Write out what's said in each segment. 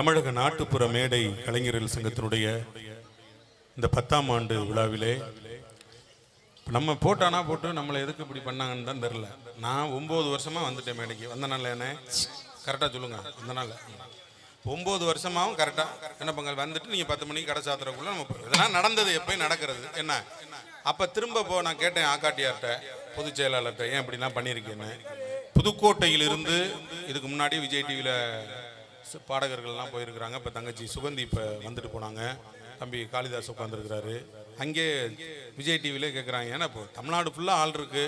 தமிழக நாட்டுப்புற மேடை கலைஞர்கள் சங்கத்தினுடைய இந்த பத்தாம் ஆண்டு விழாவிலே நம்ம போட்டானா போட்டு நம்மளை எதுக்கு இப்படி பண்ணாங்கன்னு தான் தெரில நான் ஒம்பது வருஷமா வந்துட்டேன் மேடைக்கு. வந்த நாள் என்ன? கரெக்டாக சொல்லுங்க வந்த நாள் ஒம்பது வருஷமாவும் கரெக்டாக என்ன பொங்கல்? வந்துட்டு நீங்கள் பத்து மணிக்கு கடை சாத்துறதுக்குள்ள நம்ம இதெல்லாம் நடந்தது எப்பயும் நடக்கிறது. என்ன? அப்போ திரும்ப போ நான் கேட்டேன் ஆக்காட்டியார்கிட்ட பொதுச் செயலாளர்கிட்ட ஏன் இப்படிலாம் பண்ணியிருக்கேன்னு? புதுக்கோட்டையிலிருந்து இதுக்கு முன்னாடி விஜய் டிவியில் பாடகர்கள்லாம் போயிருக்கிறாங்க. இப்போ தங்கச்சி சுகந்தி இப்போ வந்துட்டு போனாங்க. தம்பி காளிதாஸ் உட்காந்துருக்கிறாரு அங்கே விஜய் டிவிலே கேட்குறாங்க ஏன்னா இப்போ தமிழ்நாடு ஃபுல்லாக ஆள் இருக்கு.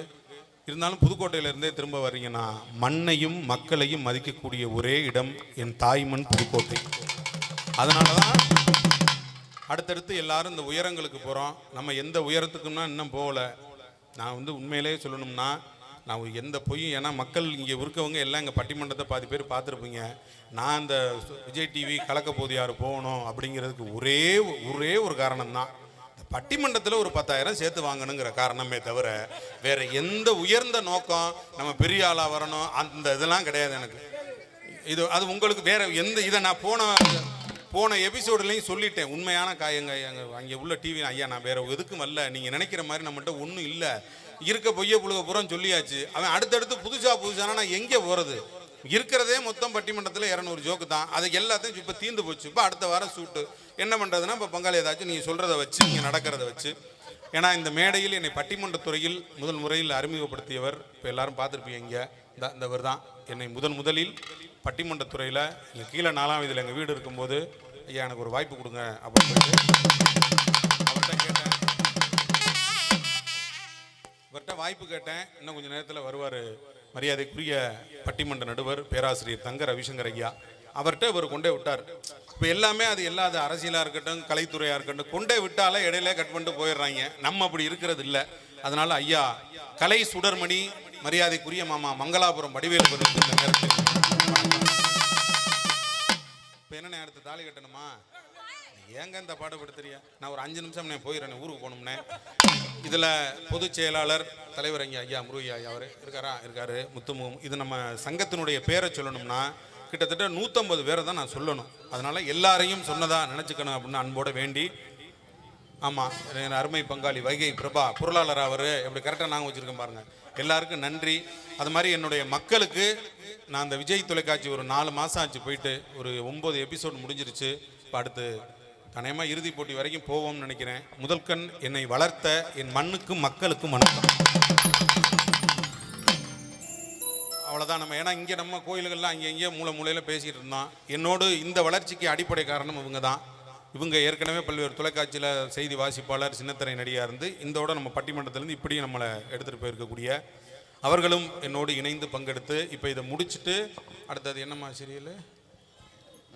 இருந்தாலும் புதுக்கோட்டையிலேருந்தே திரும்ப வர்றீங்கன்னா மண்ணையும் மக்களையும் மதிக்கக்கூடிய ஒரே இடம் என் தாய்மண் புதுக்கோட்டை. அதனால தான் அடுத்தடுத்து எல்லாரும் இந்த உயரங்களுக்கு போகிறோம் நம்ம எந்த உயரத்துக்குன்னா இன்னும் போகல. நான் வந்து உண்மையிலேயே சொல்லணும்னா நான் எந்த பொய்யும் ஏன்னா மக்கள் இங்கே இருக்கவங்க எல்லாம் எங்கள் பட்டிமன்றத்தை பாதி பேர் பார்த்துருப்பீங்க. நான் இந்த விஜய் டிவி கலக்க போது யார் போகணும் அப்படிங்கிறதுக்கு ஒரே ஒரே ஒரு காரணம் தான் பட்டிமன்றத்தில் ஒரு பத்தாயிரம் சேர்த்து வாங்கணுங்கிற காரணமே தவிர வேறு எந்த உயர்ந்த நோக்கம் நம்ம பெரிய ஆளாக வரணும் அந்த இதெல்லாம் கிடையாது எனக்கு. இது அது உங்களுக்கு வேறு எந்த இதை நான் போன போன எபிசோடுலையும் சொல்லிட்டேன். உண்மையான காயங்க எங்க அங்கே உள்ள டிவி ஐயா நான் வேறு எதுக்கும் வரல நீங்கள் நினைக்கிற மாதிரி நம்மகிட்ட ஒன்றும் இல்லை. இருக்க பொய்ய புழுக புறம் சொல்லியாச்சு. அவன் அடுத்தடுத்து புதுசாக புதுசானா நான் எங்கே போகிறது இருக்கிறதே மொத்தம் பட்டிமன்றத்தில் இரநூறு ஜோக்கு தான். அது எல்லாத்தையும் இப்போ தீந்து போச்சு. இப்போ அடுத்த வாரம் சூட்டு என்ன பண்ணுறதுன்னா இப்போ பங்காளி ஏதாச்சும் நீங்கள் சொல்கிறத வச்சு நீங்கள் நடக்கிறத வச்சு. ஏன்னா இந்த மேடையில் என்னை பட்டிமன்றத்துறையில் முதல் முறையில் அறிமுகப்படுத்தியவர் இப்போ எல்லாரும் பார்த்துருப்பீங்க இங்கே. இந்த இந்தவர் தான். என்னை முதன் முதலில் பட்டிமன்றத் துறையில் இங்கே கீழே நாலாம் இதில் எங்கள் வீடு இருக்கும்போது ஐயா எனக்கு ஒரு வாய்ப்பு கொடுங்க அப்படின்னு இவர்கிட்ட வாய்ப்பு கேட்டேன். இன்னும் கொஞ்சம் நேரத்தில் வருவார். மரியாதைக்குரிய பட்டிமன்ற நடுவர் பேராசிரியர் தங்க ரவிசங்கர் ஐயா. அவர்கிட்ட இவர் கொண்டே விட்டார். இப்போ எல்லாமே அது இல்லாத அரசியலாக இருக்கட்டும் கலைத்துறையாக இருக்கட்டும் கொண்டே விட்டாலே இடையில கட் பண்ணிட்டு போயிடுறாங்க. நம்ம அப்படி இருக்கிறது இல்லை. அதனால ஐயா கலை சுடர்மணி மரியாதைக்குரிய மாமா மங்களாபுரம் வடிவேலு இப்போ என்ன அடுத்து தாலி கட்டணுமா? ஏங்க இந்த பாடுபடுத்துறியா நான் ஒரு அஞ்சு நிமிஷம் நான் போயிடுறேன் ஊருக்கு போகணும்னே. இதில் பொதுச் செயலாளர் தலைவர் ஐயா ஐயா முருகையா ஐயா அவர் இருக்காரா? இருக்காரு. முத்துமு இது நம்ம சங்கத்தினுடைய பேரை சொல்லணும்னா கிட்டத்தட்ட நூற்றம்பது பேரை தான் நான் சொல்லணும். அதனால் எல்லாரையும் சொன்னதாக நினச்சிக்கணும் அப்படின்னு அன்போட வேண்டி. ஆமாம் என் அருமை பங்காளி வைகை பிரபா பொருளாளர் அவர் எப்படி கரெக்டாக நாங்கள் வச்சுருக்கோம் பாருங்கள் எல்லாருக்கும் நன்றி. அது மாதிரி என்னுடைய மக்களுக்கு நான் அந்த விஜய் தொலைக்காட்சி ஒரு நாலு மாதம் ஆச்சு போயிட்டு ஒரு ஒம்பது எபிசோட் முடிஞ்சிருச்சு. இப்போ அடுத்து தனியமாக இறுதிப் போட்டி வரைக்கும் போவோம்னு நினைக்கிறேன். முதல் கண் என்னை வளர்த்த என் மண்ணுக்கும் மக்களுக்கும் வணக்கம். அவ்வளோதான் நம்ம. ஏன்னா இங்கே நம்ம கோயில்கள்லாம் அங்கே இங்கே மூலை மூலையில் பேசிகிட்டு இருந்தோம். என்னோடு இந்த வளர்ச்சிக்கு அடிப்படை காரணம் இவங்க தான். இவங்க ஏற்கனவே பல்வேறு தொலைக்காட்சியில் செய்தி வாசிப்பாளர் சின்னத்திரை நடிகாக இருந்து இந்தோட நம்ம பட்டிமன்றத்திலேருந்து இப்படியும் நம்மளை எடுத்துகிட்டு போயிருக்கக்கூடிய அவர்களும் என்னோடு இணைந்து பங்கெடுத்து இப்போ இதை முடிச்சுட்டு அடுத்தது என்னம்மா சீரியல்?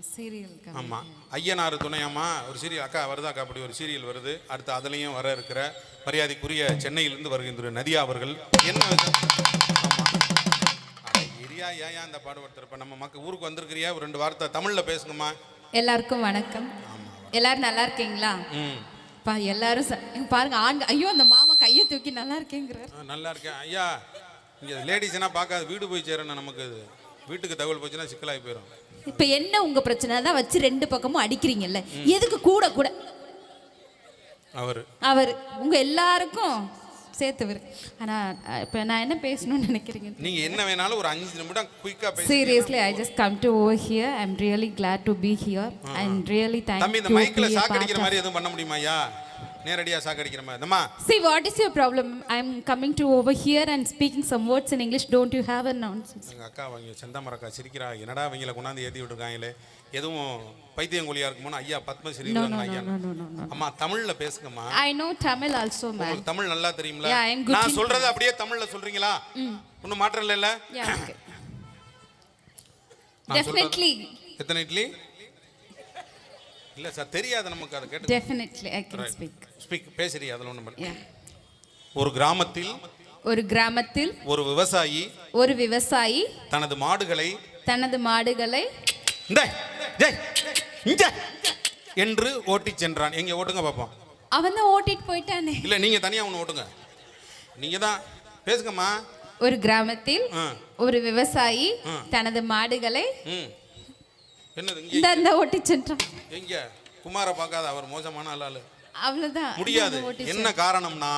சீரியல் ஆமாம் ஐயனார் துணையாமா ஒரு சீரியல் அக்கா வருதா அக்கா அப்படி ஒரு சீரியல் வருது. அடுத்து அதுலேயும் வர இருக்கிற மரியாதைக்குரிய சென்னையிலிருந்து வருகின்ற நதியா அவர்கள். என்ன இரியா ஏன் இந்த பாடுபடுத்துறப்ப நம்ம மக்கள் ஊருக்கு வந்திருக்கிறியா? ஒரு ரெண்டு வார்த்தை தமிழில் பேசுங்கம்மா எல்லாருக்கும் வணக்கம். எல்லாரும் நல்லா இருக்கீங்களா? ம். பா எல்லாரும் பாருங்க ஆண்க ஐயோ அந்த மாமா கையை தூக்கி நல்லா இருக்கேங்கிறார். நல்லா இருக்கேன். ஐயா இங்கே லேடிஸ்னா பார்க்காது வீடு போய் சேரணும் நமக்கு வீட்டுக்கு தகவல் போச்சுன்னா சிக்கலாகி போயிடும் இப்ப என்ன உங்க பிரச்சனை? தான் வச்சு ரெண்டு பக்கமும் அடிக்கிறீங்கல்ல. எதுக்கு கூட கூட? அவர். அவர். உங்க எல்லாருக்கும் சேர்த்துவர். ஆனா இப்ப நான் என்ன பேசணும்னு நினைக்கிறீங்க? நீங்கள் என்ன வேணாலும் ஒரு அஞ்சு நிமிடம் குயிக்காக பேசி Seriously, I just come to over here. I'm really glad to be here. and really thank தம்பி you இந்த to மைக்கில் be a part சாக்கடிக்கிற மாதிரி எதுவும் பண்ண முடியுமா ஐயா நேரடியாக சாக்கடிக்கிற மாதிரி. இந்தம்மா See, what is your problem? I'm coming to over here and speaking some words in English. Don't you have a nonsense? எங்கள் அக்கா அவங்க செந்தாமரக்கா சிரிக்கிறா. என்னடா அவங்கள கொண்டாந்து ஏற்றி விட்டுருக்காங்களே? எதுவும் பைத்தியங்கொலியா இருக்குமோன்னு ஐயா பத்மஸ்ரீ ஐயா. அம்மா தமிழ்ல பேசுங்கம்மா. I know Tamil also, man. உங்களுக்கு தமிழ் நல்லா good நான் சொல்றதை அப்படியே தமிழ்ல சொல்றீங்களா? மாற்றம் Yeah, okay. நான் சொல்றது- Definitely, எத்தனை இட்லி? இல்ல சார் தெரியாது நமக்கு அதை கேட்டு definitely, I can speak. Speak பேசுறீ அதில் ஒன்றும். ஒரு கிராமத்தில் ஒரு கிராமத்தில் ஒரு விவசாயி ஒரு விவசாயி தனது மாடுகளை தனது மாடுகளை என்று ஓட்டிச் சென்றான். எங்க ஓட்டுங்க பார்ப்போம் அவன் தான் ஓட்டிட்டு போயிட்டானே. இல்ல நீங்க தனியா ஒன்று ஓட்டுங்க. நீங்க தான் பேசுங்கம்மா. ஒரு கிராமத்தில் ஒரு விவசாயி. தனது மாடுகளை என்னது இந்த அந்த ஒட்டிச்சுன்றான் எங்க? குமார பார்க்காத அவர் மோசமான ஆளு அவ்வளவுதான். முடியாது. என்ன காரணம்னா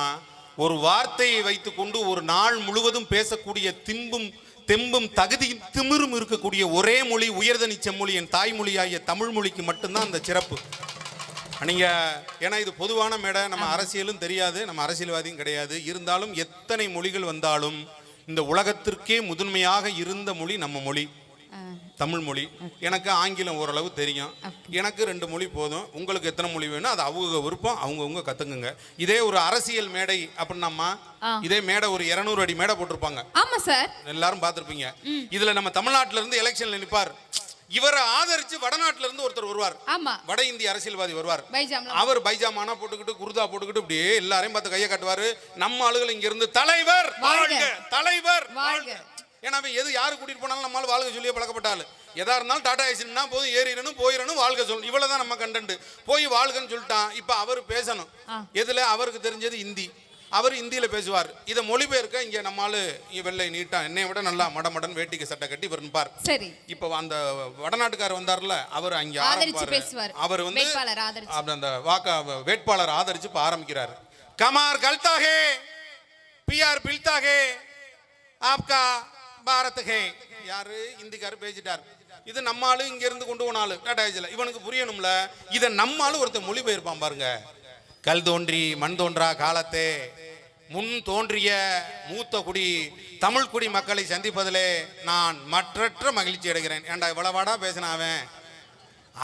ஒரு வார்த்தையை வைத்துக்கொண்டு ஒரு நாள் முழுவதும் பேசக்கூடிய தின்பும் தெம்பும் தகுதியும் திமிரும் இருக்கக்கூடிய ஒரே மொழி உயர்தனி செம்மொழி என் தாய்மொழியாகிய தமிழ் மொழிக்கு மட்டும்தான் அந்த சிறப்பு. நீங்க ஏன்னா இது பொதுவான மேடை நம்ம அரசியலும் தெரியாது நம்ம அரசியல்வாதியும் கிடையாது. இருந்தாலும் எத்தனை மொழிகள் வந்தாலும் இந்த உலகத்திற்கே முதன்மையாக இருந்த மொழி நம்ம மொழி. தமிழ் மொழி. எனக்கு ஆங்கிலம் ஓரளவு தெரியும். எனக்கு ரெண்டு மொழி போதும். உங்களுக்கு எத்தனை மொழி வேணும் அது அவங்க விருப்பம் அவங்கவுங்க கத்துக்குங்க. இதே ஒரு அரசியல் மேடை அப்படின்னாம்மா ஆ. இதே மேடை ஒரு இரநூறு அடி மேடை போட்டிருப்பாங்க. ஆமா சார் எல்லாரும் பார்த்திருப்பீங்க. இதுல நம்ம தமிழ்நாட்டுல இருந்து எலெக்ஷன்ல நிப்பார். இவரை ஆதரிச்சு வடநாட்டுல இருந்து ஒருத்தர் வருவார். ஆமா. வட இந்திய அரசியல்வாதி வருவார். அவர் பைஜாமானா போட்டுக்கிட்டு குருதா போட்டுக்கிட்டு இப்படியே எல்லாரையும் பார்த்து கையை காட்டுவாரு. நம்ம ஆளுகள் இங்க இருந்து தலைவர். தலைவர் வாழ்க. ஏன்னா அவன் எது யாரு கூட்டிட்டு போனாலும் நம்மளால வாழ்க சொல்லியே பழக்கப்பட்டாள். எதா இருந்தாலும் டாடா ஏசினா போதும் ஏறிடணும் போயிடணும் வாழ்க சொல்லணும் இவ்வளவுதான் நம்ம கண்டென்ட் போய் வாழ்கன்னு சொல்லிட்டான். இப்ப அவர் பேசணும். எதுல? அவருக்கு தெரிஞ்சது இந்தி. அவர் இந்தியில பேசுவார். இதை மொழிபெயர்க்க இங்க நம்மால வெள்ளை நீட்டா என்னை விட நல்லா மடமடன் வேட்டிக்கு சட்டை கட்டி இவர் நிப்பார் சரி. இப்போ அந்த வடநாட்டுக்காரர் வந்தார்ல அவர் அங்க ஆரம்பிப்பாரு. பேசுவார். அவர் வந்து அந்த வாக்க வேட்பாளர் ஆதரிச்சு இப்ப ஆரம்பிக்கிறாரு. கமார் கல்தாகே பிஆர் பில்தாகே ஆப்கா பாரத் யாரு? இந்திக்காரு பேசிட்டார். இது நம்ம இங்க இருந்து கொண்டு போனாலு டாடா இவனுக்கு புரியணும்ல. இதை நம்ம ஒருத்தர் மொழிபெயர்ப்பான் பாருங்க. கல் தோன்றி மண் தோன்றா காலத்தே. முன் தோன்றிய மூத்த குடி தமிழ் குடி மக்களை சந்திப்பதிலே நான் மற்றற்ற மகிழ்ச்சி அடைகிறேன். ஏண்டா இவ்வளவாடா பேசினாவேன்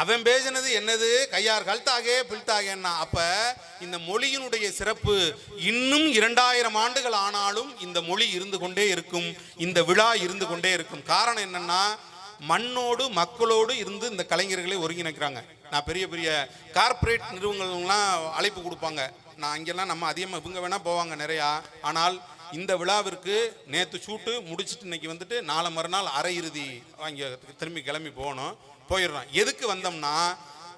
அவன் பேசினது என்னது? கையார் கல்தாகே பில்தாகேன்னா அப்ப இந்த மொழியினுடைய சிறப்பு இன்னும் இரண்டாயிரம் ஆண்டுகள் ஆனாலும் இந்த மொழி இருந்து கொண்டே இருக்கும் இந்த விழா இருந்து கொண்டே இருக்கும். காரணம் என்னன்னா மண்ணோடு மக்களோடு இருந்து இந்த கலைஞர்களை ஒருங்கிணைக்கிறாங்க. நான் பெரிய பெரிய கார்ப்பரேட் நிறுவனங்கள்லாம் அழைப்பு கொடுப்பாங்க. நான் அங்கெல்லாம் நம்ம அதிகமாக இவங்க வேணால் போவாங்க நிறையா. ஆனால் இந்த விழாவிற்கு நேற்று ஷூட்டு முடிச்சுட்டு இன்னைக்கு வந்துட்டு நாளை மறுநாள் அரை இறுதி அங்கே திரும்பி கிளம்பி போகணும். போயிடுறோம் எதுக்கு வந்தோம்னா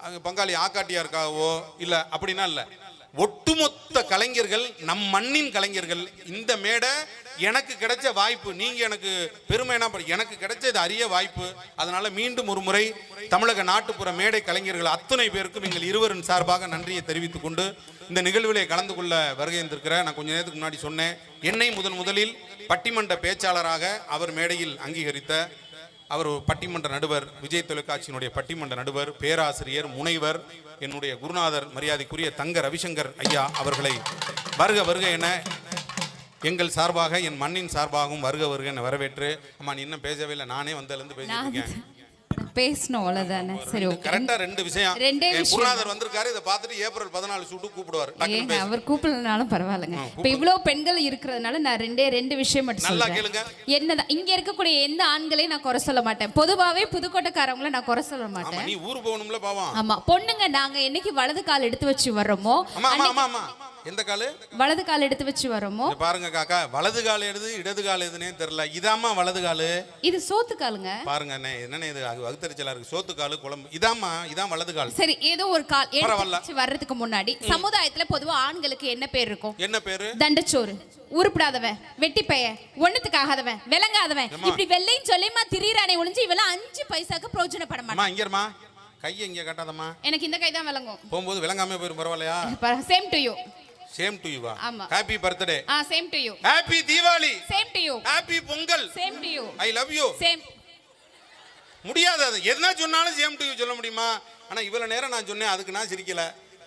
அங்கே பங்காளி ஆக்காட்டியாருக்காகவோ இல்லை அப்படின்னா இல்லை. ஒட்டுமொத்த கலைஞர்கள் நம் மண்ணின் கலைஞர்கள் இந்த மேடை எனக்கு கிடைச்ச வாய்ப்பு நீங்க எனக்கு பெருமை என்ன எனக்கு கிடைச்சது அரிய வாய்ப்பு. அதனால மீண்டும் ஒரு முறை தமிழக நாட்டுப்புற மேடை கலைஞர்கள் அத்தனை பேருக்கும் எங்கள் இருவரின் சார்பாக நன்றியை தெரிவித்துக் கொண்டு இந்த நிகழ்விலே கலந்து கொள்ள வருகை இருந்திருக்கிற நான் கொஞ்ச நேரத்துக்கு முன்னாடி சொன்னேன் என்னை முதன் முதலில் பட்டிமன்ற பேச்சாளராக அவர் மேடையில் அங்கீகரித்த அவர் பட்டிமன்ற நடுவர் விஜய் தொலைக்காட்சியினுடைய பட்டிமன்ற நடுவர் பேராசிரியர் முனைவர் என்னுடைய குருநாதர் மரியாதைக்குரிய தங்க ரவிசங்கர் ஐயா அவர்களை வருக வருக என எங்கள் சார்பாக என் மண்ணின் சார்பாகவும் வருக வருக என வரவேற்று அம்மா நீ இன்னும் பேசவே இல்லை. நானே வந்ததுலேருந்து இருக்கேன். பேசணும் அவ்வளவுதானே? சரி ஓகே. கரெக்டா ரெண்டு விஷயம். ரெண்டே என் விஷயம். குருநாதர் வந்திருக்காரு இதை பார்த்துட்டு ஏப்ரல் பதினாலு சூட்டு கூப்பிடுவார். டக்குனு ஏங்க பேசு. அவர் கூப்பிடலனாலும் பரவாயில்லைங்க. இப்ப இவ்வளவு பெண்கள் இருக்கிறதுனால நான் ரெண்டே ரெண்டு விஷயம் மட்டும் நல்லா சொல்றேன். கேளுங்க. என்னதான் இங்க இருக்கக்கூடிய எந்த ஆண்களையும் நான் குறை சொல்ல மாட்டேன். பொதுவாவே புதுக்கோட்டைக்காரங்கள நான் குறை சொல்ல ஆமா மாட்டேன். நீ ஊர் போகணும்ல பாவம். ஆமா பொண்ணுங்க நாங்க என்னைக்கு வலது கால் எடுத்து வச்சு வர்றோமோ ஆமா ஆமா ஆமா ஆமா. எந்த காலு? வலது கால் எடுத்து வச்சு வர்றோமோ இங்க பாருங்க காக்கா. வலது கால் எது இடது கால் எதுனே தெரியல. இதாம்மா வலது காலு? இது சோத்து காலுங்க பாருங்க அண்ணே என்னண்ணே இது? அது வகுத்தறிச்சலா இருக்கு சோத்து காலு குழம்பு. இதாம்மா இதான் வலது கால். சரி ஏதோ ஒரு கால் எடுத்து பரவாயில்ல. வர்றதுக்கு முன்னாடி சமுதாயத்துல பொதுவா ஆண்களுக்கு என்ன பேர் இருக்கும்? என்ன பேரு? தண்டச்சோறு. உருப்படாதவன் வெட்டி பைய ஒண்ணுத்துக்காகாதவன் விளங்காதவன். ஏம்மா? இப்படி வெள்ளையும் சொல்லியமா திரியறானே ஒளிஞ்சு இவெல்லாம் அஞ்சு பைசாக்கு பிரயோஜனப்பட மாட்டான் அம்மா இங்க இருமா கையை இங்க காட்டாதம்மா? எனக்கு இந்த கை தான் விளங்கும். போகும்போது விளங்காம போயிரும் பரவாயில்லையா? Same to you same to யூவா ஆமா. Happy birthday ah same to you happy Deepavali same to you happy Pongal same to you I love you same முடியாது அது. என்ன சொன்னாலும் சேம் டு யூ சொல்ல முடியுமா? ஆனா இவ்வளவு நேரம் நான் சொன்னேன் அதுக்கு நான் சிரிக்கல.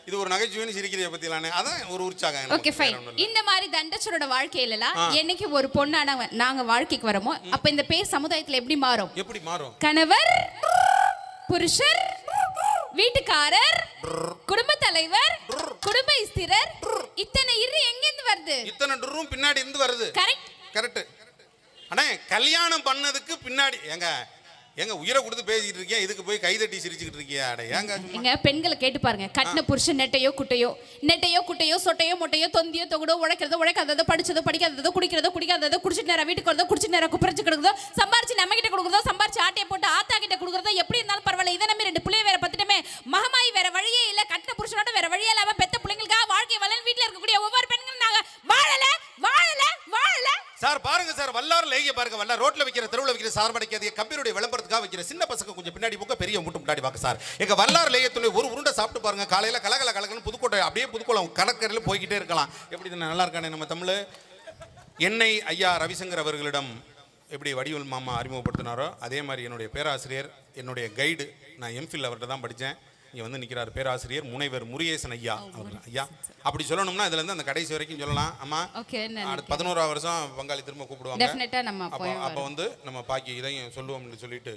இது ஒரு நகைச்சுவைன்னு சிரிக்கிறத பத்திலானே. அதான் ஒரு உற்சாகம். Okay fine. இந்த மாதிரி தண்டச்சோரோட வாழ்க்கையிலலாம் என்னைக்கு ஒரு பொண்ணான நாங்க வாழ்க்கைக்கு வரமோ அப்ப இந்த பேர் சமுதாயத்துல எப்படி மாறும்? எப்படி மாறும்? கணவர் புருஷர் வீட்டுக்காரர் குடும்ப தலைவர் குடும்ப இஸ்திரர் இத்தனை இரு எங்கிருந்து வருது? இத்தனை ரூம் பின்னாடி இருந்து வருது. கரெக்ட் கரெக்ட் அண்ணே கல்யாணம் பண்ணதுக்கு பின்னாடி ஏங்க எங்க உயிரை கொடுத்து பேசிக்கிட்டு இருக்கேன் இதுக்கு போய் கைதட்டி சிரிச்சுக்கிட்டு இருக்கியா அட ஏங்க எங்க பெண்களை கேட்டு பாருங்க. கட்டின புருஷன் நெட்டையோ குட்டையோ நெட்டையோ குட்டையோ சொட்டையோ மொட்டையோ தொந்தியோ தொகுடோ உழைக்கிறதோ உழைக்காததோ படிச்சதோ படிக்காததோ குடிக்கிறதோ குடிக்காததோ குடிச்சிட்டு நேரம் வீட்டுக்கு வரதோ குடிச்சிட்டு நேரம் குப்பரிச்சு கிடக்குதோ சம்பாரிச்சு நம்ம கிட்ட கொடுக்குறதோ சம்பாரிச்சு ஆட்டையை போட்டு ஆத்தா கிட்ட கொடுக்குறதோ எப்படி இருந்தாலும் பரவாயில்ல. இதை நம்ம ரெண்டு பிள்ளைய வேற பத்துட்டமே மகமாயி வேற வழியே இல்ல. கட்டின புருஷனோட வேற வழியே இல்லாம பெத்த பிள்ளைங்களுக்காக வாழ்க்கை வளன் வீட்டுல இருக்கக்கூடிய ஒவ்வொரு சார் பாருங்க சார் வல்லார் லேகிய பாருங்க வல்லார் ரோட்ல வைக்கிற தெருவில் வைக்கிற சார் மடைக்காது கம்பெனியுடைய விளம்பரத்துக்காக வைக்கிற சின்ன பசங்க கொஞ்சம் பின்னாடி போக்க பெரிய மூட்டு முன்னாடி பார்க்க சார். எங்க வல்லார் லேயத்துடைய ஒரு உருண்டை சாப்பிட்டு பாருங்க காலையில கலகல கலகலன்னு புதுக்கோட்டை அப்படியே புதுக்கோளம் கடற்கரையில் போய்கிட்டே இருக்கலாம். எப்படி நல்லா இருக்கானே நம்ம தமிழ்? என்னை ஐயா ரவிசங்கர் அவர்களிடம் எப்படி வடிவல் மாமா அறிமுகப்படுத்தினாரோ அதே மாதிரி என்னுடைய பேராசிரியர் என்னுடைய கைடு நான் எம்ஃபில் அவர்கிட்ட தான் படித்தேன். இங்கே வந்து நிற்கிறார் பேராசிரியர் முனைவர் முருகேசன் ஐயா. ஐயா. அப்படி சொல்லணும்னா இதுலேருந்து அந்த கடைசி வரைக்கும் சொல்லலாம். ஆமா பதினோராவது வருஷம் பங்காளி திரும்ப கூப்பிடுவாங்க. அப்போ வந்து நம்ம பாக்கி இதையும் சொல்லுவோம்னு சொல்லிட்டு.